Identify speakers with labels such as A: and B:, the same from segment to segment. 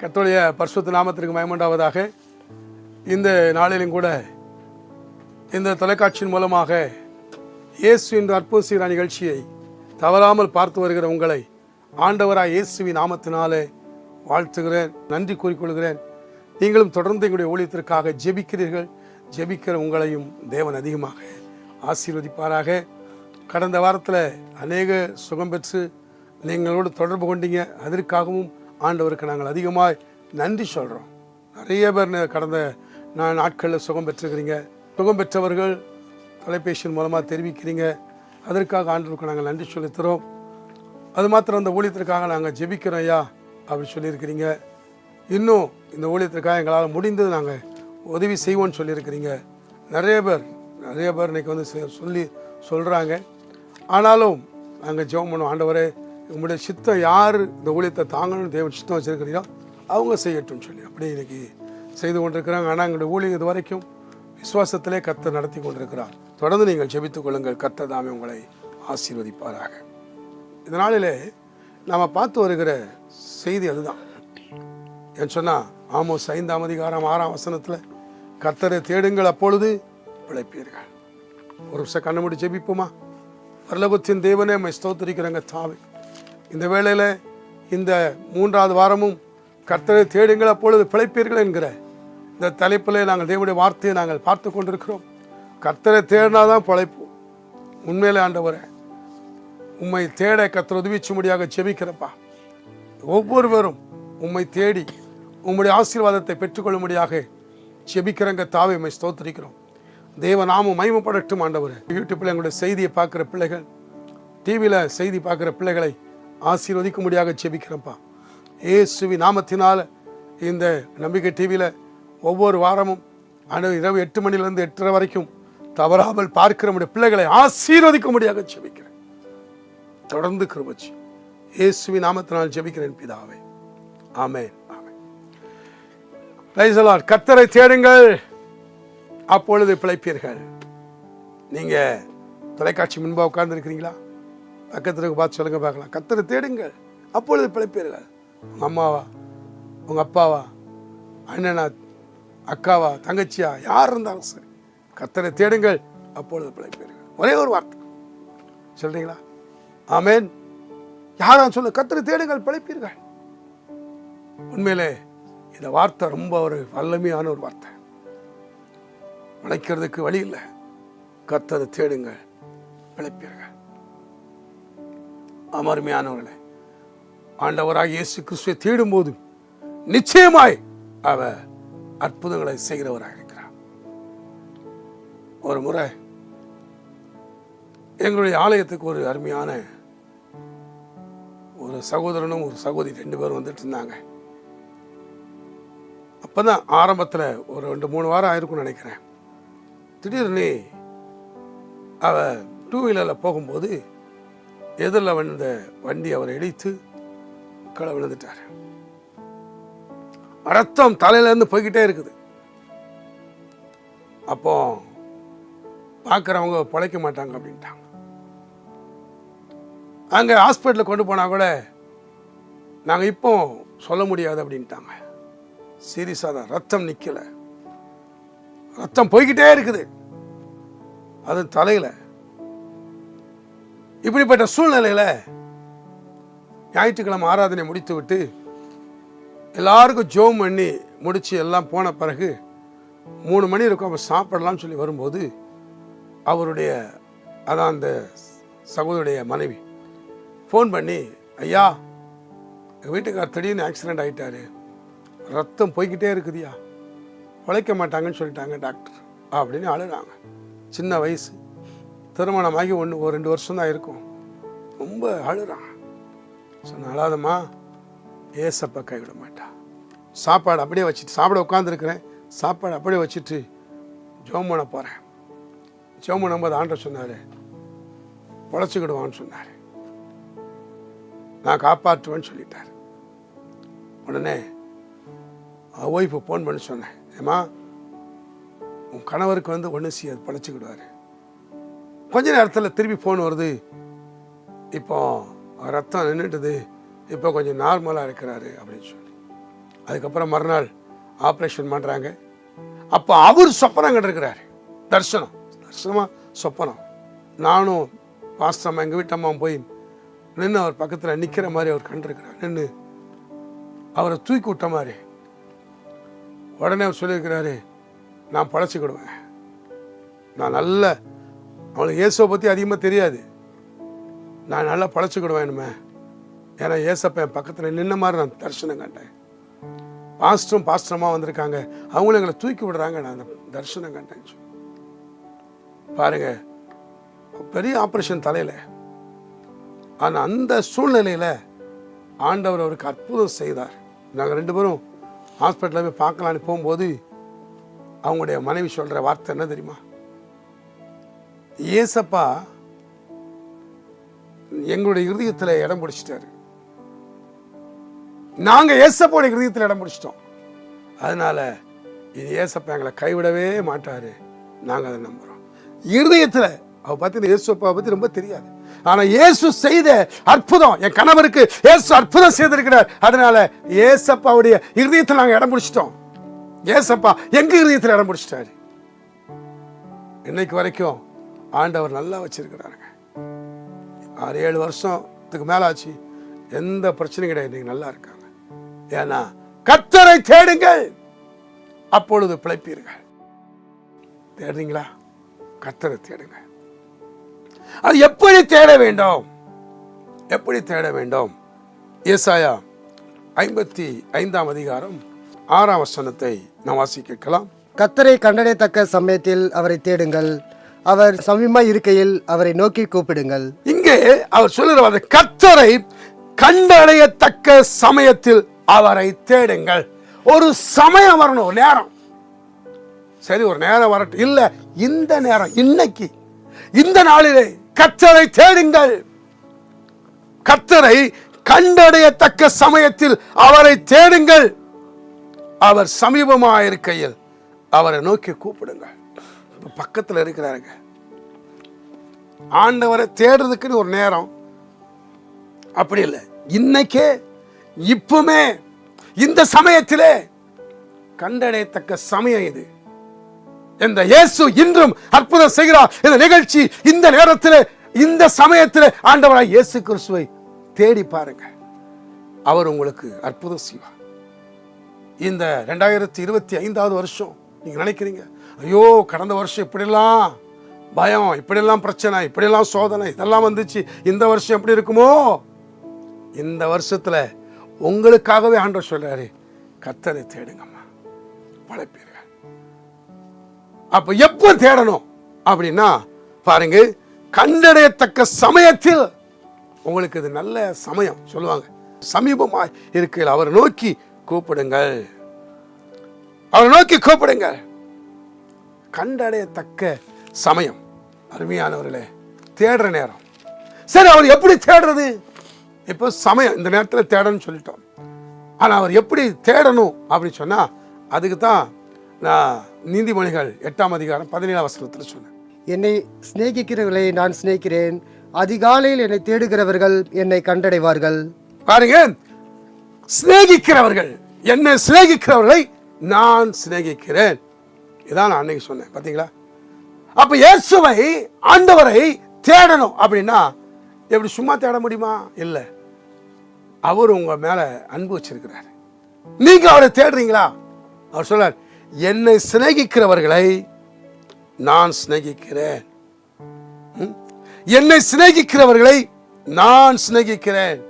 A: Price Lord பரிசுத்த நாமத்திற்கு மயமண்டாவதாக இந்த நாளிலும் கூட இந்த தொலைக்காட்சியின் மூலமாக இயேசு என்ற அற்புத நிகழ்ச்சியை தவறாமல் பார்த்து வருகிற உங்களை ஆண்டவராக இயேசுவின் நாமத்தினாலே வாழ்த்துகிறேன் நன்றி கூறிக்கொள்கிறேன். நீங்களும் தொடர்ந்து எங்களுடைய ஊழியத்திற்காக ஜெபிக்கிறீர்கள். ஜெபிக்கிற உங்களையும் தேவன் அதிகமாக ஆசீர்வதிப்பாராக. கடந்த வாரத்தில் அநேக சுகம் பெற்று நீங்களோடு தொடர்பு கொண்டீங்க. அதற்காகவும் ஆண்டவருக்கு நாங்கள் அதிகமாக நன்றி சொல்கிறோம் நிறைய பேர் கடந்த நா- நாட்களில் சுகம் பெற்றிருக்கிறீங்க. சுகம் பெற்றவர்கள் தொலைபேசியின் மூலமாக தெரிவிக்கிறீங்க. அதற்காக ஆண்டவருக்கு நாங்கள் நன்றி சொல்லித்தரோம். அது மாத்திரம் அந்த ஊழியத்திற்காக நாங்கள் ஜெபிக்கிறோம் ஐயா அப்படி சொல்லியிருக்கிறீங்க. இன்னும் இந்த ஊழியத்திற்காக எங்களால் முடிந்தது நாங்கள் உதவி செய்வோம்னு சொல்லியிருக்கிறீங்க. நிறைய பேர் நிறைய பேர் இன்னைக்கு வந்து செ- சொல்லி சொல்கிறாங்க ஆனாலும் நாங்கள் ஜெபம் பண்ணுவோம். ஆண்டவரே உங்களுடைய சித்தம் யார்? இந்த ஊழியத்தை தாங்கணும்னு தேவன் சித்தம் வச்சுருக்கிறீங்களோ அவங்க செய்யட்டும்னு சொல்லி அப்படி இன்னைக்கு செய்து கொண்டிருக்கிறாங்க. ஆனால் எங்களுடைய ஊழியம் இது வரைக்கும் விசுவாசத்திலே கர்த்தர் நடத்தி கொண்டிருக்கிறார். தொடர்ந்து நீங்கள் ஜெபித்துக் கொள்ளுங்கள். கத்த தாமே உங்களை ஆசீர்வதிப்பாராக. இந்த நாளிலே நாம் பார்த்து வருகிற செய்தி அதுதான். ஏன்னு சொன்னால் ஆமோஸ் ஐந்தாம் அதிகாரம் ஆறாம் வசனத்தில் கத்தரை தேடுங்கள் அப்பொழுது பிழைப்பீர்கள். ஒரு நிமிஷம் கண்ணை மூடி ஜெபிப்போமா? பரலோகத்தின் தேவனே மை ஸ்தோத்திரிக்கிறங்க தாவே. இந்த வேளையில் இந்த மூன்றாவது வாரமும் கர்த்தரை தேடுங்கள் அப்பொழுது பிழைப்பீர்கள் என்கிற இந்த தலைப்பில் நாங்கள் தேவனுடைய வார்த்தையை நாங்கள் பார்த்து கொண்டிருக்கிறோம். கர்த்தரை தேடினாதான் பிழைப்போம் உண்மையிலே ஆண்டவரே உம்மை தேட கர்த்தர் உதவிச்சும்படியாக ஜெபிக்கிறப்பா. ஒவ்வொருவரும் உம்மை தேடி உம்முடைய ஆசீர்வாதத்தை பெற்றுக்கொள்ளும்படியாக ஜெபிக்கிறங்க தாவை உண்மை ஸ்தோத்திரிக்கிறோம். தேவ நாமும் மகிமைப்படட்டும் ஆண்டவர். யூடியூப்பில் எங்களுடைய செய்தியை பார்க்குற பிள்ளைகள் டிவியில் செய்தி பார்க்குற பிள்ளைகளை ஆசீர்வதிக்கும்படியாக ஜெபிக்கிறேன்ப்பா. இயேசுவி நாமத்தினால் இந்த நம்பிக்கை டிவியில் ஒவ்வொரு வாரமும் அணு இரவு எட்டு மணிலேருந்து எட்டரை வரைக்கும் தவறாமல் பார்க்கிற நம்முடைய பிள்ளைகளை ஆசீர்வதிக்கும்படியாக செபிக்கிறேன் தொடர்ந்து கிருபச்சி இயேசுவி நாமத்தினால் ஜெபிக்கிறேன் பிதாவே. ஆமே ஆமென். கத்தரை தேடுங்கள். அப்பொழுது பிழைப்பீர்கள். நீங்க தொலைக்காட்சி முன்பாக உட்கார்ந்து இருக்கிறீங்களா பக்கத்தில் பார்த்து சொல்லுங்க பார்க்கலாம். கத்தரை தேடுங்கள். அப்பொழுது பிழைப்பீர்கள். உங்க அம்மாவா? உங்க அப்பாவா? அண்ணனா? அக்காவா? தங்கச்சியா? யார் இருந்தாலும் சரி. கத்தரை தேடுங்கள். அப்பொழுது பிழைப்பீர்கள். ஒரே ஒரு வார்த்தை. சொல்றீங்களா? ஆமேன். யாரும் சொல்லு கத்தரை தேடுங்கள் பிழைப்பீர்கள். உண்மையிலே இந்த வார்த்தை ரொம்ப ஒரு வல்லமையான ஒரு வார்த்தை. பிழைக்கிறதுக்கு வழி இல்லை. கத்தரை தேடுங்கள் பிழைப்பீர்கள். அமர்மையானவர்களே ஆண்டவராக இயேசு கிறிஸ்துவை தேடும்போது நிச்சயமாய் அவர் அற்புதங்களை செய்கிறவராக இருக்கிறார். ஒரு முறை எங்களுடைய ஆலயத்துக்கு ஒரு அருமையான ஒரு சகோதரனும் ஒரு சகோதரி ரெண்டு பேரும் வந்துட்டு இருந்தாங்க. அப்பதான் ஆரம்பத்தில் ஒரு ரெண்டு மூணு வாரம் ஆயிருக்கும்னு நினைக்கிறேன். திடீர்னு அவ டூ வீலரில் போகும்போது எதிரில் வந்த வண்டி அவரை இடித்து கீழே விழுந்துட்டார். ரத்தம் தலையிலேருந்து போய்கிட்டே இருக்குது. அப்போ பார்க்குறவங்க பிழைக்க மாட்டாங்க அப்படின்ட்டாங்க. அங்கே ஹாஸ்பிட்டலில் கொண்டு போனால் கூட நாங்கள் இப்போ சொல்ல முடியாது அப்படின்ட்டாங்க. சீரியஸாக தான் ரத்தம் நிற்கலை ரத்தம் போய்கிட்டே இருக்குது. அது தலையில். இப்படிப்பட்ட சூழ்நிலையில் ஞாயிற்றுக்கிழமை ஆராதனை முடித்து விட்டு எல்லாருக்கும் ஜோம் பண்ணி முடித்து எல்லாம் போன பிறகு மூணு மணி இருக்கும். அப்போ சாப்பிடலாம்னு சொல்லி வரும்போது அவருடைய அதான் அந்த சகோதரிய மனைவி ஃபோன் பண்ணி ஐயா எங்கள் வீட்டுக்கார் திடீர்னு ஆக்சிடெண்ட் ஆகிட்டாரு ரத்தம் போய்கிட்டே இருக்குதுயா உழைக்க மாட்டாங்கன்னு சொல்லிட்டாங்க டாக்டர் அப்படின்னு அழுகிறாங்க சின்ன வயசு. திருமணமாகி ஒன்று ஒரு ரெண்டு வருஷம் தான் இருக்கும் ரொம்ப அழுறான் சொன்ன அழாதம்மா ஏசப்பா கைவிட மாட்டா. சாப்பாடு அப்படியே வச்சுட்டு சாப்பிட உட்காந்துருக்கிறேன் சாப்பாடு அப்படியே வச்சுட்டு ஜோம் பண்ண போகிறேன் ஜோம் பண்ணும்போது ஆண்டவர் சொன்னார். பொழைச்சிக்கிடுவான்னு சொன்னார். நான் காப்பாற்றுவேன்னு சொல்லிட்டார். உடனே ஒய்ஃபு ஃபோன் பண்ணி சொன்னேன். ஏம்மா உன் கணவருக்கு வந்து ஒன்று செய்யாது பழச்சிக்கிடுவார். கொஞ்ச நேரத்தில் திருப்பி ஃபோன் வருது. இப்போ ரத்தம் நின்றுட்டுது இப்போ கொஞ்சம் நார்மலாக இருக்கிறாரு அப்படின்னு சொல்லி. அதுக்கப்புறம் மறுநாள் ஆப்ரேஷன் பண்ணுறாங்க அப்போ அவர் சொப்பனம் கண்டிருக்கிறாரு தரிசனம். தரிசனமாக சொப்பனம். நானும் பாஸ்டம்மா எங்கள் வீட்டம்மா போய் நின்று அவர் பக்கத்தில் நிற்கிற மாதிரி அவர் கண்டிருக்கிறார். நின்று அவரை தூக்கி விட்ட மாதிரி. உடனே அவர் சொல்லியிருக்கிறாரு நான் பழச்சிக்கிடுவேன். நான் நல்ல அவனுக்கு இயேசுவை பற்றி அதிகமாக தெரியாது. நான் நல்லா பழச்சிக்கிடுவேன் இனிமே. ஏன்னா ஏசப்ப என் பக்கத்தில் நின்ன மாதிரி நான் தரிசனம் கண்டேன். பாஸ்டரும் பாஸ்டரமாக வந்திருக்காங்க. அவங்களும் எங்களை தூக்கி விடுறாங்க. நான் அந்த தரிசனம் கண்டேன் பாருங்க பெரிய ஆப்ரேஷன் தலையில். ஆனால் அந்த சூழ்நிலையில் ஆண்டவர் அவருக்கு அற்புதம் செய்தார். நாங்கள் ரெண்டு பேரும் ஹாஸ்பிட்டலில் போய் பார்க்கலான்னு போகும்போது அவங்களுடைய மனைவி சொல்கிற வார்த்தை என்ன தெரியுமா? ஏசப்பா எங்களுடைய இருதயத்தில் இடம் பிடிச்சிட்டாரு. நாங்கள் ஏசப்போடைய இருதயத்தில் இடம் பிடிச்சிட்டோம். அதனால இது ஏசப்பா எங்களை கைவிடவே மாட்டாரு. நாங்கள் அதை நம்புகிறோம் இருதயத்தில் அவ பார்த்தீங்கன்னா இயேசுப்பா பற்றி ரொம்ப தெரியாது. ஆனால் இயேசு செய்த அற்புதம் என் கணவருக்கு இயேசு அற்புதம் செய்திருக்கிறார். அதனால இயேசப்பாவுடைய இருதயத்தில் நாங்கள் இடம் பிடிச்சிட்டோம். ஏசப்பா எங்க இருதயத்தில் இடம் பிடிச்சிட்டாரு? இன்னைக்கு வரைக்கும் ஆண்டவர் நல்லா வச்சிருக்கிறாருங்க. ஆறு ஏழு வருஷத்துக்கு மேலாச்சு. எந்த பிரச்சனையும் கிடையாது. நீங்கள் நல்லா இருக்காங்க. ஏன்னா கத்தரை தேடுங்கள். அப்பொழுது பிழைப்பீர்கள். தேடுறீங்களா கத்தரை தேடுங்க. அது எப்படி தேட வேண்டும்? எப்படி தேட வேண்டும்? ஏசாயா ஐம்பத்தி ஐந்தாம் அதிகாரம் ஆறாம் வசனத்தை நாம் வாசி கேட்கலாம்.
B: கத்தரை கண்டடையத்தக்க சமயத்தில் அவரை தேடுங்கள். அவர் சமீபமா இருக்கையில் அவரை நோக்கி கூப்பிடுங்கள்.
A: இங்கே அவர் சொல்லுகிற கத்தரை கண்டடையத்தக்க சமயத்தில் அவரை தேடுங்கள். ஒரு சமயம் வரணும் ஒரு நேரம். சரி ஒரு நேரம் வரட்டும். இல்ல இந்த நேரம் இன்னைக்கு இந்த நாளிலே கத்தரை தேடுங்கள். கத்தரை கண்டடையத்தக்க சமயத்தில் அவரை தேடுங்கள். அவர் சமீபமாக இருக்கையில் அவரை நோக்கி கூப்பிடுங்கள். இப்போ பக்கத்தில் இருக்கிறாருங்க. ஆண்டவரை தேடுறதுக்குன்னு ஒரு நேரம். அப்படி இல்லை. இன்னைக்கே இப்பவுமே இந்த சமயத்திலே கண்டடையத்தக்க சமயம் இது. இந்த இயேசு இன்றும் அற்புதம் செய்கிறார் இந்த நிகழ்ச்சி இந்த நேரத்தில் இந்த சமயத்தில் ஆண்டவராய் இயேசு கிறிஸ்துவை தேடி பாருங்க. அவர் உங்களுக்கு அற்புதம் செய்வார். இந்த ரெண்டாயிரத்தி இருபத்தி ஐந்தாவது வருஷம் நீங்க நினைக்கிறீங்க? ஐயோ கடந்த வருஷம் இப்படிலாம் பயம் இப்படியெல்லாம் பிரச்சனை இப்படியெல்லாம் சோதனை இதெல்லாம் வந்துச்சு. இந்த வருஷம் எப்படி இருக்குமோ? இந்த வருஷத்தில் உங்களுக்காகவே ஆண்டவர் சொல்கிறாரு கத்தரை தேடுங்கம்மா பழைப்பீர்கள் அப்போ எப்போ தேடணும் அப்படின்னா பாருங்க கண்டடையத்தக்க சமயத்தில் உங்களுக்கு இது நல்ல சமயம் சொல்லுவாங்க. சமீபமாய் இருக்கையில் அவரை நோக்கி கூப்பிடுங்கள். அவரை நோக்கி கூப்பிடுங்கள். கண்டடையத்தக்க சமயம். அருமையானவர்களே தேடுற நேரம். சரி அவர் எப்படி தேடுறது? இப்போ சமயம் இந்த நேரத்தில் தேடணும்னு சொல்லிட்டோம். ஆனால் அவர் எப்படி தேடணும் அப்படின்னு சொன்னா அதுக்கு தான் நான் நீதிமொழிகள் எட்டாம் அதிகாரம் பதினேழாம் வசனத்தில் சொன்னேன்.
B: என்னை சிநேகிக்கிறவர்களை நான் சிநேகிக்கிறேன். அதிகாலையில் என்னை தேடுகிறவர்கள் என்னை கண்டடைவார்கள்.
A: பாருங்க சிநேகிக்கிறவர்கள் என்னை சிநேகிக்கிறவர்களை நான் சிநேகிக்கிறேன். இதான் நான் அன்னைக்கு சொன்னேன் பார்த்தீங்களா அப்போ இயேசுவை ஆண்டவரை தேடணும் அப்படின்னா எப்படி சும்மா தேட முடியுமா? இல்லை. அவர் உங்கள் மேலே அன்பு வச்சிருக்கிறார். நீங்கள் அவரை தேடுறீங்களா? அவர் சொல்றார் என்னை சிநேகிக்கிறவர்களை நான் சிநேகிக்கிறேன். ம்? என்னை சிநேகிக்கிறவர்களை நான் சிநேகிக்கிறேன்.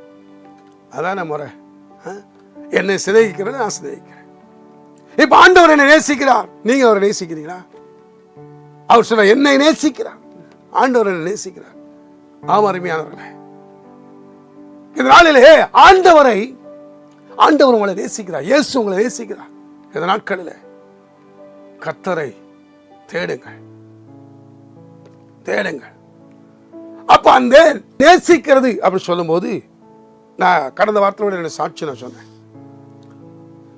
A: அதான முறை. ஆ? என்னை சிநேகிக்கிறேன் நான் சிநேகிக்கிறேன். இப்ப ஆண்டவர் என்னை நேசிக்கிறார். நீங்க அவரை நேசிக்கிறீங்களா? அவர் சொல்ற என்னை நேசிக்கிறார். ஆண்டவர் என்னை நேசிக்கிறார். ஆம் அருமையானவர்களே. இந்த நாளிலே ஆண்டவரை ஆண்டவர் உங்களை நேசிக்கிறார். இயேசு உங்களை நேசிக்கிறார். இந்த நாட்களில் கத்தரை தேடுங்கள். தேடுங்கள். அப்ப அந்த நேசிக்கிறது அப்படி சொல்லும்போது நான் கடந்த வார்த்தையோட என்னோட சாட்சி நான் சொன்னேன்.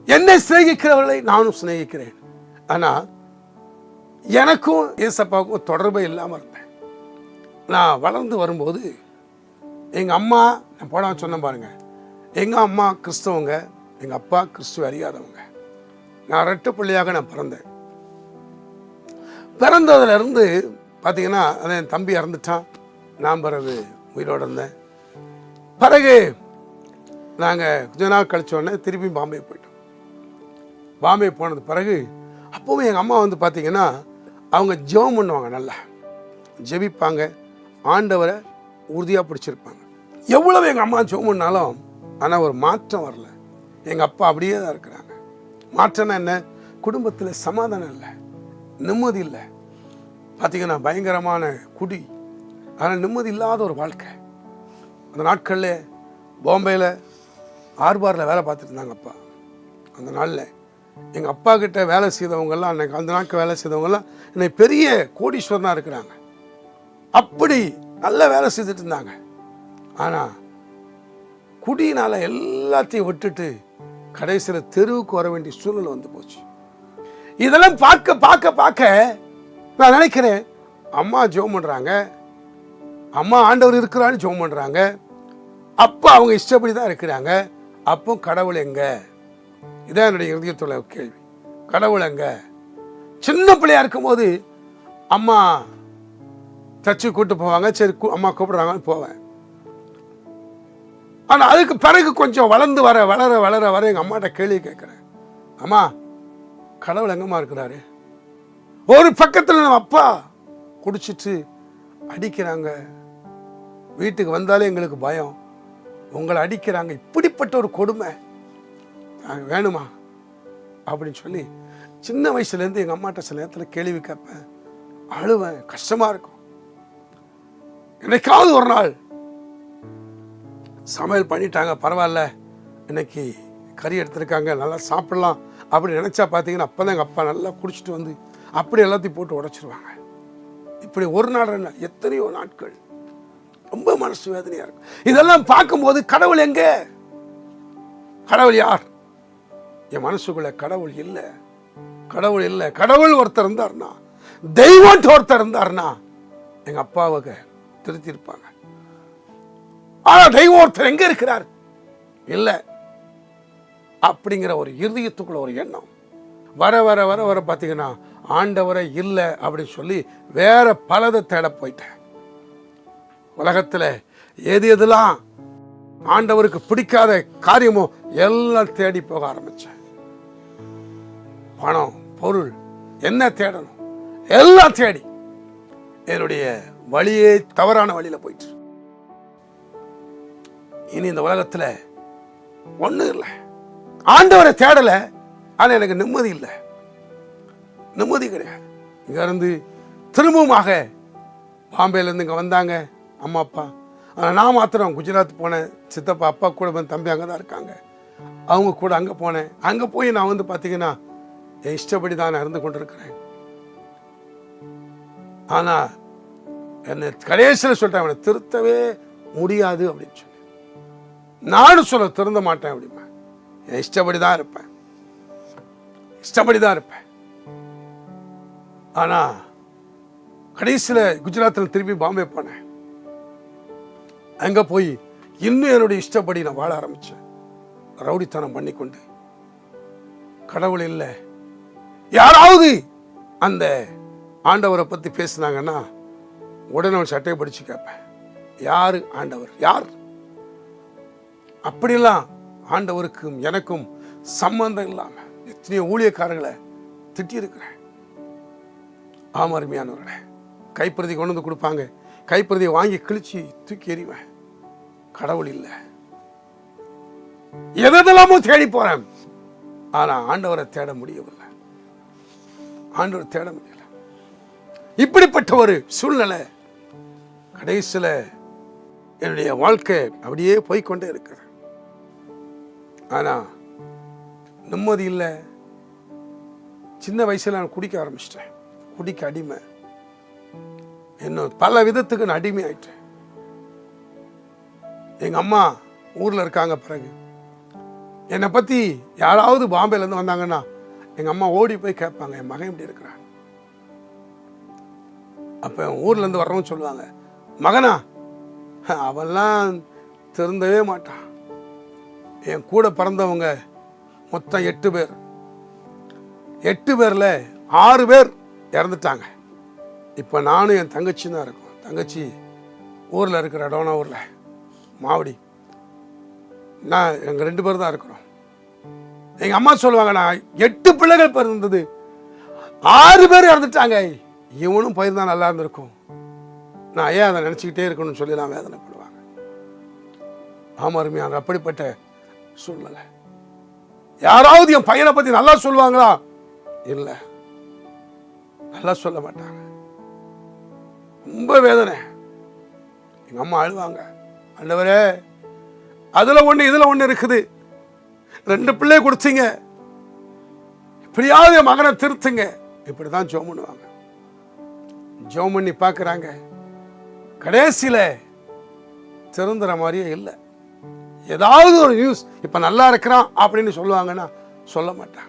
A: என்னை சிநேகிக்கிறவர்களை நானும் சிநேகிக்கிறேன். ஆனால் எனக்கும் ஏசப்பாவுக்கும் தொடர்பே இல்லாமல் இருந்தேன் நான் வளர்ந்து வரும்போது எங்கள் அம்மா நான் போட சொன்னேன் பாருங்க எங்கள் அம்மா கிறிஸ்தவங்க எங்கள் அப்பா கிறிஸ்துவ அறியாதவங்க. நான் ரெட்டை பிள்ளையாக நான் பிறந்தேன். பிறந்ததுலேருந்து பார்த்தீங்கன்னா அதான் என் தம்பி இறந்துட்டான். நான் பிறகு உயிரோடு இருந்தேன். பிறகு நாங்கள் கொஞ்ச நாள் கழிச்ச உடனே திருப்பி பாம்பே போயிட்டோம். பாம்பே போனது பிறகு அப்போவும் எங்கள் அம்மா வந்து பார்த்தீங்கன்னா அவங்க ஜெபம் பண்ணுவாங்க நல்லா. ஜெபிப்பாங்க. ஆண்டவரை உறுதியாக பிடிச்சிருப்பாங்க. எவ்வளவு எங்கள் அம்மா ஜெபம் பண்ணாலும் ஆனால் ஒரு மாற்றம் வரல. எங்கள் அப்பா அப்படியே தான் இருக்கிறாங்க. மாற்றம்னா என்ன? குடும்பத்தில் சமாதானம் இல்லை. நிம்மதி இல்லை. பார்த்தீங்கன்னா பயங்கரமான குடி. ஆனால் நிம்மதி இல்லாத ஒரு வாழ்க்கை. அந்த நாட்களில் பாம்பேயில் ஆர்பாரில் வேலை பார்த்துட்டு இருந்தாங்க அப்பா. அந்த நாளில் எங்கள் அப்பா கிட்ட வேலை செய்தவங்கெல்லாம் அன்னைக்கு அந்த நாட்கள் வேலை செய்தவங்கெல்லாம் இன்னைக்கு பெரிய கோடீஸ்வரனாக இருக்கிறாங்க. அப்படி நல்ல வேலை செய்துட்டு இருந்தாங்க. ஆனால் குடியினால் எல்லாத்தையும் விட்டுட்டு கடைசியில் தெருவுக்கு வர வேண்டிய சூழ்நிலை வந்து போச்சு. இதெல்லாம் பார்க்க பார்க்க பார்க்க நான் நினைக்கிறேன் அம்மா ஜோம் பண்ணுறாங்க அம்மா ஆண்டவர் இருக்கிறான்னு ஜோம் பண்ணுறாங்க அப்போ அவங்க இஷ்டப்படி தான் இருக்கிறாங்க. அப்போ கடவுள் எங்கே? இதான் என்னுடைய இருதயத்தோட கேள்வி. கடவுளங்க சின்ன பிள்ளையா இருக்கும்போது அம்மா தச்சு கூப்பிட்டு போவாங்க சரி கூ- அம்மா கூப்பிடுறாங்கன்னு போவேன். ஆனால் அதுக்கு பிறகு கொஞ்சம் வளர்ந்து வர வளர வளர வர எங்கள் அம்மாட்ட கேள்வி கேட்குறேன். அம்மா கடவுள் எங்கம்மா இருக்கிறாரு? ஒரு பக்கத்தில் நம்ம அப்பா குடிச்சிட்டு அடிக்கிறாங்க. வீட்டுக்கு வந்தாலே எங்களுக்கு பயம். உங்களை அடிக்கிறாங்க. இப்படிப்பட்ட ஒரு கொடுமை. வேணுமா? அப்படின்னு சொல்லி சின்ன வயசுலேருந்து எங்கள் அம்மாட்ட சில நேரத்தில் கேள்வி கேட்பேன். அழுவேன் கஷ்டமாக இருக்கும். என்னைக்காவது ஒரு நாள். சமையல் பண்ணிட்டாங்க பரவாயில்ல. இன்னைக்கு கறி எடுத்திருக்காங்க நல்லா சாப்பிடலாம் அப்படி நினச்சா பார்த்தீங்கன்னா அப்போ தான் எங்கள் அப்பா நல்லா குடிச்சிட்டு வந்து அப்படி எல்லாத்தையும் போட்டு உடச்சிருவாங்க. இப்படி ஒரு நாள் என்ன எத்தனையோ நாட்கள். ரொம்ப மனசு வேதனையாக இருக்கும். இதெல்லாம் பார்க்கும்போது கடவுள் எங்கே? கடவுள் யார்? என் மனசுக்குள்ள கடவுள் இல்லை. கடவுள் இல்லை. கடவுள் ஒருத்தர் இருந்தார்னா தெய்வம் ஒருத்தர் இருந்தார்னா எங்க அப்பாவுக்கு திருத்திருப்பாங்க. ஆனா தெய்வம் ஒருத்தர் எங்க இருக்கிறார்? இல்லை. அப்படிங்கிற ஒரு இறுதியத்துக்குள்ள ஒரு எண்ணம். வர வர வர வர பார்த்தீங்கன்னா ஆண்டவரை இல்லை அப்படின்னு சொல்லி வேற பலதை தேட போயிட்டேன். உலகத்தில் எது எதுலாம் ஆண்டவருக்கு பிடிக்காத காரியமோ எல்லாம் தேடி போக ஆரம்பிச்சேன். பணம் பொருள் என்ன தேடணும்? எல்லாம் தேடி. என்னுடைய வழியே தவறான வழியில் போயிட்டு இனி இந்த உலகத்தில் ஒன்றும் இல்லை. ஆண்டவரை தேடலை ஆனால் எனக்கு நிம்மதி இல்லை. நிம்மதி கிடையாது. இங்கேருந்து திரும்பவுமாக பாம்பேல இங்கே வந்தாங்க அம்மா அப்பா. ஆனால் நான் மாத்திரம் குஜராத் போனேன். சித்தப்பா அப்பா கூட வந்து தம்பி அங்கே தான் இருக்காங்க. அவங்க கூட அங்கே போனேன். அங்கே போய் நான் வந்து பார்த்தீங்கன்னா என் இஷ்டப்படி தான் இருந்து கொண்டிருக்கிறேன். ஆனா என்னை கடைசியில் சொல்லிட்டேன் அவனை திருத்தவே முடியாது அப்படின்னு சொல்லி நானும் சொல்ல திருந்த மாட்டேன் அப்படிம்பேன். என் இஷ்டப்படி தான் இருப்பேன். இஷ்டப்படி தான் இருப்பேன். ஆனா கடைசியில் குஜராத்தில் திரும்பி பாம்பே போனேன். அங்க போய் இன்னும் என்னுடைய இஷ்டப்படி நான் வாழ ஆரம்பிச்சேன். ரவுடித்தனம் பண்ணிக்கொண்டு. கடவுள் இல்லை. யாராவது அந்த ஆண்டவரை பத்தி பேசுனாங்கன்னா உடனே ஒரு சட்டையை படிச்சு கேட்பேன். யாரு ஆண்டவர்? யார்? அப்படிலாம் ஆண்டவருக்கும் எனக்கும் சம்பந்தம் இல்லாம எத்தனையோ ஊழியக்காரர்களை திட்டியிருக்கிறேன். ஆமாம் அருமையானவர்களே. கைப்பிரதி கொண்டு வந்து கொடுப்பாங்க. கைப்பிரதியை வாங்கி கிழிச்சு தூக்கி எறிவேன். கடவுள் இல்லை. எதெல்லாமோ தேடி போறேன். ஆனா ஆண்டவரை தேட முடியவில்லை. ஆண்டவர் தேட முடியல. இப்படிப்பட்ட ஒரு சூழ்நிலை கடைசியில் என்னுடைய வாழ்க்கை அப்படியே போய்க்கொண்டே இருக்கிறது. ஆனால் நிம்மதி இல்லை. சின்ன வயசில் நான் குடிக்க ஆரம்பிச்சிட்டேன். குடிக்க அடிமை. இன்னும் பல விதத்துக்கு நான் அடிமை ஆயிட்டேன். எங்கள் அம்மா ஊரில் இருக்காங்க பிறகு. என்னை பற்றி யாராவது பாம்பேலேருந்து வந்தாங்கன்னா எங்கள் அம்மா ஓடி போய் கேட்பாங்க என் மகன் இப்படி இருக்கிறான். அப்போ என் ஊர்லேருந்து வர்றவங்க சொல்லுவாங்க மகனா அவெல்லாம் திருந்தவே மாட்டான். என் கூட பிறந்தவங்க மொத்தம் எட்டு பேர். எட்டு பேரில் ஆறு பேர் இறந்துட்டாங்க. இப்போ நானும் என் தங்கச்சி தான் இருக்கோம். தங்கச்சி ஊரில் இருக்கிற டோனா ஊரில் மாவடி. நான் எங்கள் ரெண்டு பேர் தான் இருக்கிறோம். எங்கள் அம்மா சொல்லுவாங்க நான் எட்டு பிள்ளைகள் பிறந்தது ஆறு பேர் இறந்துட்டாங்க. இவனும் பயிர்தான் நல்லா இருந்திருக்கும். நான் ஏன் அதை நினச்சிக்கிட்டே இருக்கணும்னு சொல்லி நான் வேதனைப்படுவாங்க. ஆமாம் அருமையான அப்படிப்பட்ட சூழ்நிலை. யாராவது என் பையனை பற்றி நல்லா சொல்லுவாங்களா? இல்லை. நல்லா சொல்ல மாட்டாங்க. ரொம்ப வேதனை. எங்க அம்மா அழுவாங்க. ஆண்டவரே அதுல ஒண்ணு இதுல ஒண்ணு இருக்குது. ரெண்டு பிள்ளை கொடுத்தீங்க இப்படியாவது என் மகனை திருத்துங்க. இப்படிதான் ஜோம் பண்ணுவாங்க. ஜோம் பண்ணி பார்க்குறாங்க. கடைசியில் திருந்துற மாதிரியே இல்லை. ஏதாவது ஒரு நியூஸ் இப்போ நல்லா இருக்கிறான் அப்படின்னு சொல்லுவாங்கன்னா சொல்ல மாட்டாங்க.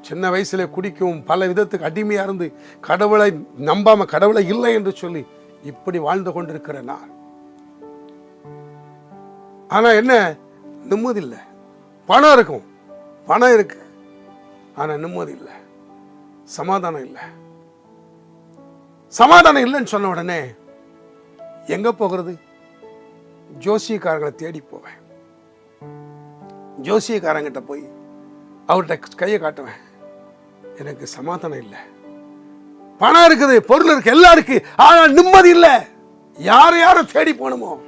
A: சின்ன வயசுல குடிக்கும் பல விதத்துக்கு அடிமையாக இருந்து கடவுளை நம்பாம கடவுளை இல்லை என்று சொல்லி இப்படி வாழ்ந்து கொண்டிருக்கிற நான். ஆனால் என்ன? நிம்மதி இல்லை பணம் இருக்கும். பணம் இருக்கு. ஆனா நிம்மதி இல்லை. சமாதானம் இல்லை. சமாதானம் இல்லைன்னு சொன்ன உடனே எங்க போகிறது? ஜோசியக்காரங்களை தேடி போவேன். ஜோசியக்காரங்கிட்ட போய் அவர்கிட்ட கையை காட்டுவேன். எனக்கு சமாதானம் இல்லை. பணம் இருக்குது பொருள் இருக்கு எல்லாம் இருக்கு. ஆனா நிம்மதி இல்லை. யார் யாரை தேடி போகணுமோ?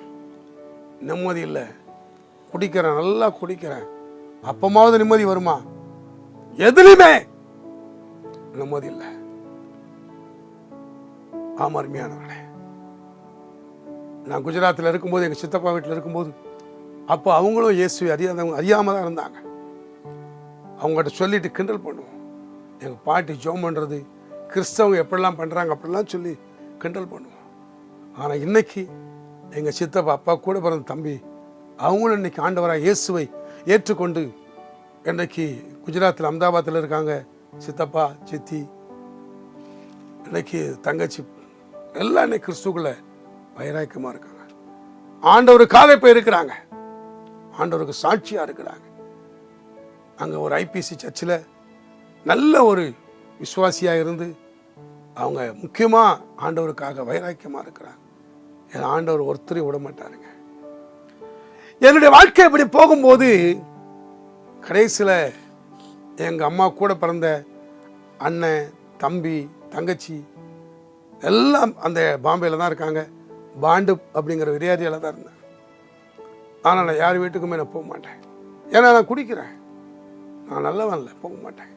A: நிம்மதி இல்லை. குடிக்கிறேன் நல்லா குடிக்கிறேன். அப்பமாவது நிம்மதி வருமா? எதுலையுமே நிம்மதி இல்லை. ஆமா அருமையானவர்களே நான் குஜராத்தில் இருக்கும்போது எங்கள் சித்தப்பா வீட்டில் இருக்கும்போது அப்போ அவங்களும் இயேசுவை அறியாதவங்க அறியாமல் தான் இருந்தாங்க. அவங்ககிட்ட சொல்லிட்டு கிண்டல் பண்ணுவோம். எங்கள் பாட்டி ஜோம் பண்ணுறது கிறிஸ்தவங்க எப்படிலாம் பண்ணுறாங்க அப்படிலாம் சொல்லி கிண்டல் பண்ணுவோம். ஆனால் இன்னைக்கு எங்கள் சித்தப்பா அப்பா கூட பிறந்த தம்பி அவங்களும் இன்னைக்கு ஆண்டவராக இயேசுவை ஏற்றுக்கொண்டு இன்றைக்கு குஜராத்தில் அகமதாபாத்தில் இருக்காங்க. சித்தப்பா சித்தி இன்னைக்கு தங்கச்சி எல்லாம் இன்னைக்கு கிறிஸ்துக்குள்ள வைராக்கியமாக இருக்காங்க. ஆண்டவருக்காக இப்போ இருக்கிறாங்க. ஆண்டவருக்கு சாட்சியாக இருக்கிறாங்க. அங்கே ஒரு ஐபிசி சர்ச்சில் நல்ல ஒரு விசுவாசியாக இருந்து அவங்க முக்கியமாக ஆண்டவருக்காக வைராக்கியமாக இருக்கிறாங்க. ஏன்னா ஆண்டவர் ஒருத்தரையும் விட மாட்டாருங்க. என்னுடைய வாழ்க்கை இப்படி போகும்போது கடைசியில் எங்கள் அம்மா கூட பிறந்த அண்ணன் தம்பி தங்கச்சி எல்லாம் அந்த பாம்பேயில் தான் இருக்காங்க. பாண்டு அப்படிங்கிற விரியாதியில் தான் இருந்தேன் ஆனால் நான் யார் வீட்டுக்குமே நான் போக மாட்டேன். ஏன்னா நான் குடிக்கிறேன். நான் நல்லவன் இல்லை போக மாட்டேன்.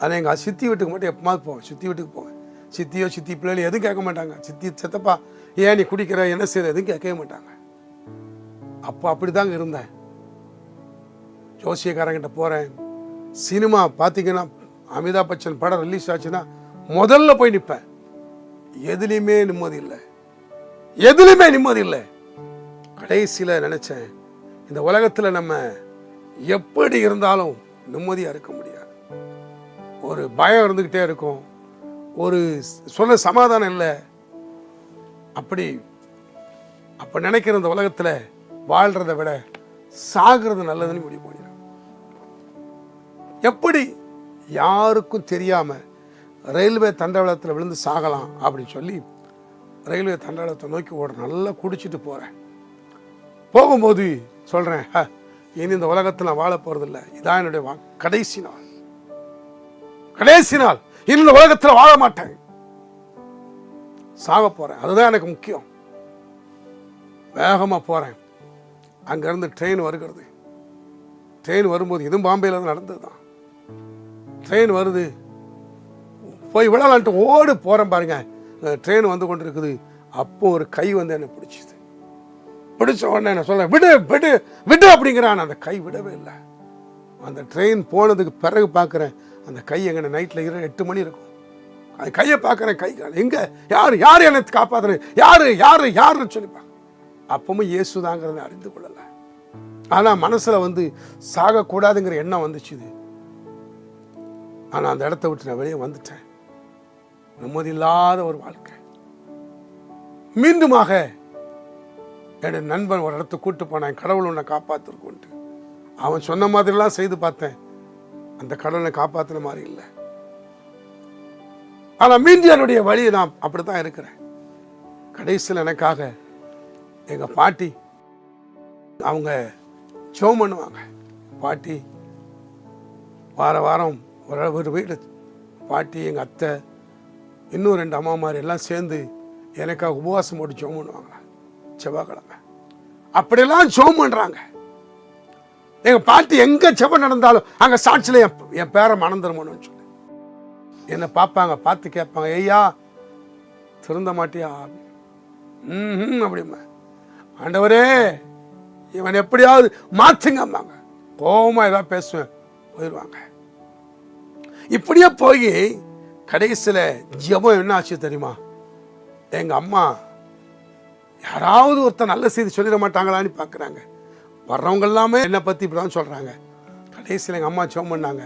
A: ஆனால் எங்கள் சித்தி வீட்டுக்கு மட்டும் எப்போமாவது போவேன். சித்தி வீட்டுக்கு போவேன். சித்தியோ சித்தி பிள்ளைகள் எதுவும் கேட்க மாட்டாங்க. சித்தி சித்தப்பா ஏன் நீ குடிக்கிற என்ன செய்யற எதுவும் கேட்கவே மாட்டாங்க. அப்போ அப்படி தாங்க இருந்தேன். ஜோசியக்காரங்கிட்ட போகிறேன் சினிமா பார்த்தீங்கன்னா அமிதாப் பச்சன் படம் ரிலீஸ் ஆச்சுன்னா முதல்ல போய் நிற்பேன் எதுலேயுமே நிம்மதி இல்லை. எதுலையுமே நிம்மதி இல்லை. கடைசியில் நினச்சேன் இந்த உலகத்தில் நம்ம எப்படி இருந்தாலும் நிம்மதியாக இருக்க முடியாது. ஒரு பயம் இருந்துக்கிட்டே இருக்கும். ஒரு சொல்ல சமாதானம் இல்லை. அப்படி அப்போ நினைக்கிற இந்த உலகத்தில் வாழ்கிறத விட சாகிறது நல்லதுன்னு முடிவு பண்ணிடுறேன் எப்படி? யாருக்கும் தெரியாமல் ரயில்வே தண்டவாளத்தில் விழுந்து சாகலாம் அப்படின்னு சொல்லி ரயில்வே தண்டவாளத்தை நோக்கி ஓட நல்லா குடிச்சிட்டு போகிறேன் போகும்போது சொல்கிறேன் இனி இந்த உலகத்தில் நான் வாழ போகிறதில்ல இதான் என்னுடைய வா- கடைசி நாள். கடைசி நாள். இனி இந்த உலகத்தில் வாழ மாட்டேன். சாக போகிறேன் அதுதான் எனக்கு முக்கியம். வேகமாக போகிறேன் அங்கேருந்து ட்ரெயின் வருகிறது. ட்ரெயின் வரும்போது இதுவும் பாம்பேயில் தான் நடந்தது தான் ட்ரெயின் வருது. போய் விழலான்ட்டு ஓடு போகிறேன் பாருங்க. ட்ரெயின் வந்து கொண்டு இருக்குது அப்போ ஒரு கை வந்து என்னை பிடிச்சிது. பிடிச்ச உடனே என்ன சொல்ல விடு விடு விடு அப்படிங்கிறான். அந்த கை விடவே இல்லை. அந்த ட்ரெயின் போனதுக்கு பிறகு பார்க்குறேன் அந்த கை எங்கே நைட்டில் இரு எட்டு மணி இருக்கும். அந்த கையை பார்க்குறேன் கை கால். எங்கே? யார்? யார் என்னை காப்பாற்றுறது யார்? யார்? யாருன்னு சொல்லிப்பாங்க அப்பவும் இயேசுதாங்கிறத அறிந்து கொள்ளலை. ஆனால் மனசில் வந்து சாகக்கூடாதுங்கிற எண்ணம் வந்துச்சு இது ஆனால் அந்த இடத்த விட்டு நான் வெளியே வந்துட்டேன். நிம்மதி இல்லாத ஒரு வாழ்க்கை. மீண்டுமாக என்னுடைய நண்பன் ஒரு இடத்துக்கு கூட்டு போனேன். கடவுள் உன்னை காப்பாத்திருக்கோன்ட்டு அவன் சொன்ன மாதிரிலாம் செய்து பார்த்தேன். அந்த கடவுளை காப்பாற்றின மாதிரி இல்லை. ஆனால் மீண்டும் என்னுடைய வழியை நான் அப்படித்தான் இருக்கிறேன். கடைசியில் எனக்காக எங்கள் பாட்டி அவங்க ஜோம் பண்ணுவாங்க. பாட்டி வார வாரம் ஒரு ஒரு வீடு. பாட்டி எங்கள் அத்தை இன்னும் ரெண்டு அம்மாமார் எல்லாம் சேர்ந்து எனக்காக உபவாசம் போட்டு ஜோம் பண்ணுவாங்க. செவ்வாய்க்கிழமை. அப்படியெல்லாம் ஜோம் பண்ணுறாங்க எங்கள் பாட்டி எங்கே செவம் நடந்தாலும் அங்கே சாட்சியில் என் என் பேரை மணந்துருமோன்னு சொல்லி. என்னை பார்ப்பாங்க பார்த்து கேட்பாங்க ஐயா திருந்த மாட்டியா? ம் அப்படிமா ஆண்டவரே இவன் எப்படியாவது மாற்றுங்கம்பாங்க கோபமாக ஏதாவது பேசுவேன் போயிடுவாங்க. இப்படியே போய் கடைசியில் ஜெபம் என்ன ஆச்சு தெரியுமா? எங்கள் அம்மா யாராவது ஒருத்தர் நல்ல செய்தி சொல்லிட மாட்டாங்களான்னு பார்க்குறாங்க வர்றவங்க எல்லாமே என்னை பற்றி இப்படி தான் சொல்கிறாங்க கடைசியில் எங்கள் அம்மா ஜெபம் பண்ணாங்க.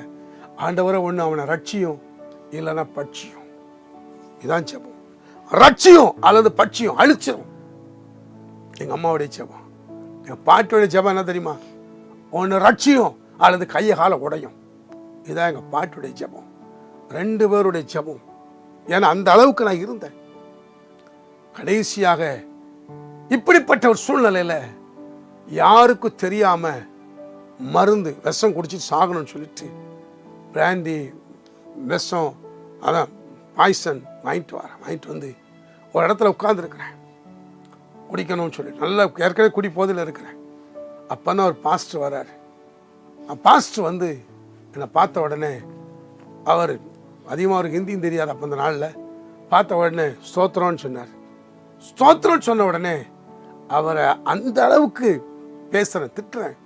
A: ஆண்டவரை ஒன்று அவனை ரட்சியும் இல்லைன்னா பட்சியும். இதான் ஜெபம். ரட்சியும் அல்லது பட்சியும் அழிச்சிடும் எங்கள் அம்மாவுடைய ஜெபம். என் பாட்டியோட ஜெபம் என்ன தெரியுமா? ஒன்று ரட்சியும் அல்லது கையை காலை உடையும். இதான் எங்கள் பாட்டியுடைய ஜெபம். ரெண்டு பேருடைய ஜெபம். ஏன்னா அந்த அளவுக்கு நான் இருந்தேன். கடைசியாக இப்படிப்பட்ட ஒரு சூழ்நிலையில் யாருக்கும் தெரியாமல் மருந்து விஷம் குடிச்சு சாகணும்னு சொல்லிட்டு பிராண்டி விஷம் அதான் பாய்சன் வாங்கிட்டு வரேன் வாங்கிட்டு வந்து ஒரு இடத்துல உட்காந்துருக்குறேன் குடிக்கணும்னு சொல்லி நல்லா ஏற்கனவே குடி போதில் இருக்கிறேன். அப்போ தான் ஒரு பாஸ்டர் நான் பாஸ்டர் வந்து என்னை பார்த்த உடனே அவர் அதிகமாக அவருக்கு ஹிந்தியும் தெரியாது அப்போ அந்த நாளில் பார்த்த உடனே ஸ்தோத்திரம்னு சொன்னார். ஸ்தோத்திரம்னு சொன்ன உடனே அவரை அந்த அளவுக்கு பேசுகிறேன் திட்டுறேன்.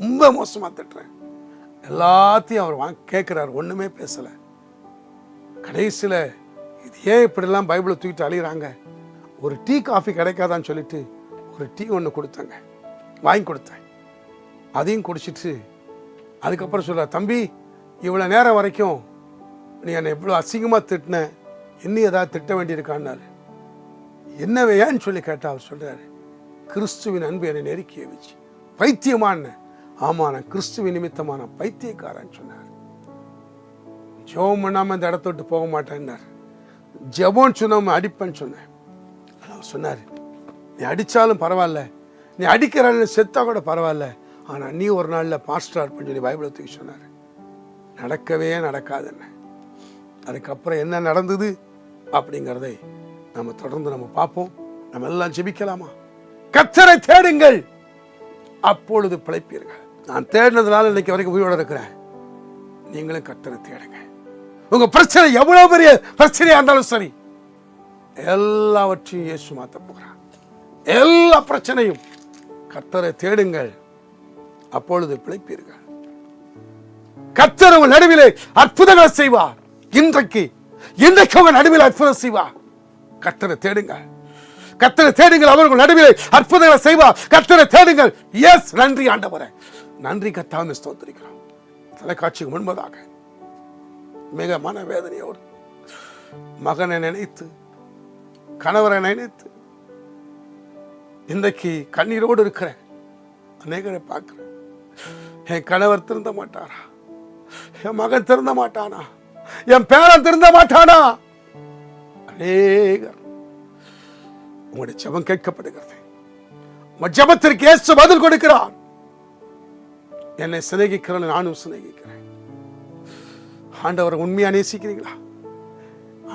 A: ரொம்ப மோசமாக திட்டுறேன். எல்லாத்தையும் அவர் வாங்க கேட்குறாரு ஒன்றுமே பேசலை. கடைசியில் இது ஏன் இப்படிலாம் பைபிளை தூக்கிட்டு அழிகிறாங்க ஒரு டீ காஃபி கிடைக்காதான்னு சொல்லிட்டு ஒரு டீ ஒன்று கொடுத்தாங்க. வாங்கி கொடுத்தேன். அதையும் குடிச்சிட்டு அதுக்கப்புறம் சொல்ல தம்பி இவ்வளோ நேரம் வரைக்கும் நீ என்னை எவ்வளோ அசிங்கமாக திட்டின இன்னும் ஏதாவது திட்ட வேண்டியிருக்கான்னாரு. என்ன ஏன்னு சொல்லி கேட்டா அவர் சொல்றாரு கிறிஸ்துவின் அன்பு என்னை நெருக்கி வச்சு. பைத்தியமான ஆமாம் நான் கிறிஸ்துவின் நிமித்தமான பைத்தியக்காரன் சொன்னார். ஜெபம் பண்ணாமல் இந்த இடத்த விட்டு போக மாட்டேன்னார். ஜெபம்னு சொன்னாம அடிப்பேன்னு சொன்னேன். அவர் சொன்னார். நீ அடித்தாலும் பரவாயில்ல. நீ அடிக்கிற செத்தா கூட பரவாயில்ல. ஆனால் நீ ஒரு நாளில் பாஸ்டர் அப்படின்னு சொல்லி பைபிளை தூக்கி சொன்னார். நடக்கவே நடக்காதுன்னு. அதுக்கப்புறம் என்ன நடந்தது அப்படிங்கிறதை நம்ம தொடர்ந்து நம்ம பார்ப்போம். நம்ம எல்லாம் ஜெபிக்கலாமா? கத்தரை தேடுங்கள். அப்பொழுது பிழைப்பீர்கள். நான் தேடினதுனால இன்னைக்கு வரைக்கும் உயிரோட இருக்கிறேன். நீங்களும் கத்தரை தேடுங்க. உங்க பிரச்சனை எவ்வளவு பெரிய பிரச்சனையா இருந்தாலும் சரி. எல்லாவற்றையும் இயேசு மாற்ற போகிறார். எல்லா பிரச்சனையும் கத்தரை தேடுங்கள். அப்பொழுது பிழைப்பீர்கள். கர்த்தர் உங்கள் நடுவிலே அற்புதங்களை செய்வார். இன்றைக்கு இன்றைக்கு உங்கள் நடுவில் அற்புதம் செய்வார். கத்தரை தேடுங்கள். கத்தரை தேடுங்கள். அவர்கள் நடுவிலே அற்புதங்களை செய்வார். கத்தரை தேடுங்கள். எஸ் நன்றி ஆண்டவரே. நன்றி கத்தாமல் ஸ்தோத்திரிக்கிறோம். தொலைக்காட்சிக்கு முன்பதாக மிக மன வேதனையோடு மகனை நினைத்து கணவரை நினைத்து இன்றைக்கு கண்ணீரோடு இருக்கிற அநேகரை பார்க்கிறேன். என் கணவர் திருந்த மாட்டாரா? என் மகன் திருந்த மாட்டானா? என் பேரன் திருந்த மாட்டானா? அநேகர் உங்களுடைய ஜெபம் கேட்கப்படுகிறது. உங்க ஜபத்திற்கு ஏசு பதில் கொடுக்கிறான் என்னை சிநேகிக்கிறேன் நானும் சிநேகிக்கிறேன். ஆண்டவரை உண்மையா நேசிக்கிறீங்களா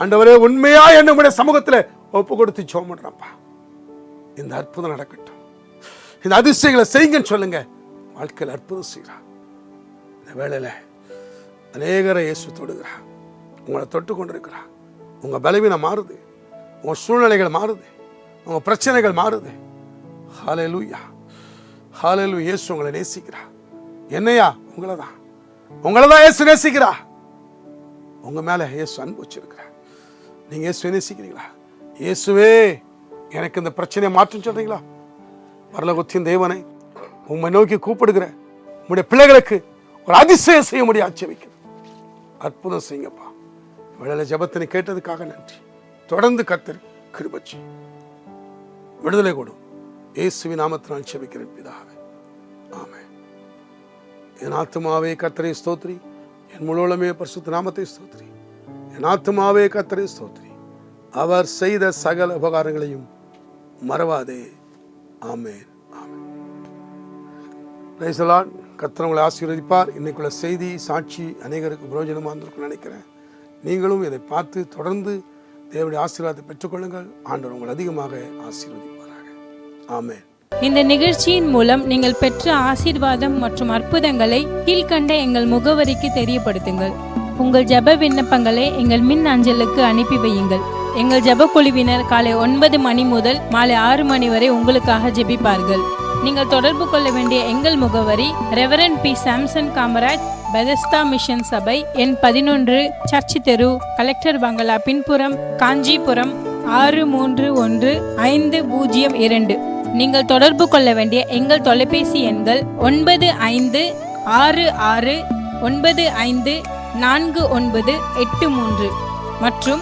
A: ஆண்டவரே உண்மையா என்ன உங்களுடைய சமூகத்துல ஒப்பு கொடுத்து ஜெபம் இந்த அற்புதம் நடக்கட்டும். இந்த அதிசயங்களை செய்யுங்கன்னு சொல்லுங்க. வாழ்க்கையில் அற்புதம் செய்கிறான் இந்த வேலையில் அநேகரை இயேசு தொடுகிறான் உங்களை தொட்டு கொண்டிருக்கிறான் உங்க பலவீனம் மாறுது. உங்கள் சூழ்நிலைகள் மாறுது. உங்க பிரச்சனைகள் மாறுது. ஹாலலூயா ஹாலலு இயேசு உங்களை நேசிக்கிறா. என்னையா? உங்களை தான். உங்களை தான் இயேசு நேசிக்கிறா. உங்க மேல இயேசு அன்பு வச்சிருக்கிறா. நீங்க இயேசு நேசிக்கிறீங்களா? இயேசுவே எனக்கு இந்த பிரச்சனையை மாற்றும் சொல்றீங்களா? பரலகுத்தின் தேவனை உம்மை நோக்கி கூப்பிடுகிற உங்களுடைய பிள்ளைகளுக்கு ஒரு அதிசயம் செய்ய முடியும் ஆட்சேபிக்கிறேன் அற்புதம் செய்யுங்கப்பா. விடலை ஜபத்தினை கேட்டதுக்காக நன்றி. தொடர்ந்து கத்தர் கிருபச்சி விடுதலை கொடும் இயேசுவி நாமத்தினால் செபிக்கிறேன் பிதாவே. ஆமே என் ஆத்துமாவே கத்தரை ஸ்தோத்ரி. என் முழுவலமே பரிசுத்த நாமத்தை ஸ்தோத்ரி. என் ஆத்துமாவே கத்தரை ஸ்தோத்ரி. அவர் செய்த சகல உபகாரங்களையும் மறவாதே. ஆமேன். ஆமேன். கத்திரவங்களை உங்களை ஆசீர்வதிப்பார். இன்னைக்குள்ள செய்தி சாட்சி அநேகருக்கு பிரயோஜனமாக இருந்திருக்கும்னு நினைக்கிறேன். நீங்களும் இதை பார்த்து தொடர்ந்து தேவனுடைய ஆசீர்வாதத்தை பெற்றுக்கொள்ளுங்கள். ஆண்டவர் உங்களை அதிகமாக ஆசீர்வதிப்பாராக. ஆமென்.
C: இந்த நிகழ்ச்சியின் மூலம் நீங்கள் பெற்ற ஆசீர்வாதம் மற்றும் அற்புதங்களை கீழ்கண்ட எங்கள் முகவரிக்கு தெரியப்படுத்துங்கள். உங்கள் ஜெப விண்ணப்பங்களை எங்கள் மின் அஞ்சலுக்கு அனுப்பி வையுங்கள். எங்கள் ஜபக்குழுவினர் காலை ஒன்பது மணி முதல் மாலை ஆறு மணி வரை உங்களுக்காக ஜெபிப்பார்கள். நீங்கள் தொடர்பு கொள்ள வேண்டிய எங்கள் முகவரி reverend P Samson Kamaraj Bethesda mission சபை எண் பதினொன்று சர்ச் தெரு கலெக்டர் பங்களா பின்புறம் காஞ்சிபுரம் ஆறு மூன்று ஒன்று ஐந்து பூஜ்ஜியம் இரண்டு. நீங்கள் தொடர்பு கொள்ள வேண்டிய எங்கள் தொலைபேசி எண்கள் ஒன்பது ஐந்து ஆறு ஆறு ஒன்பது ஐந்து நான்கு ஒன்பது எட்டு மூன்று. மற்றும்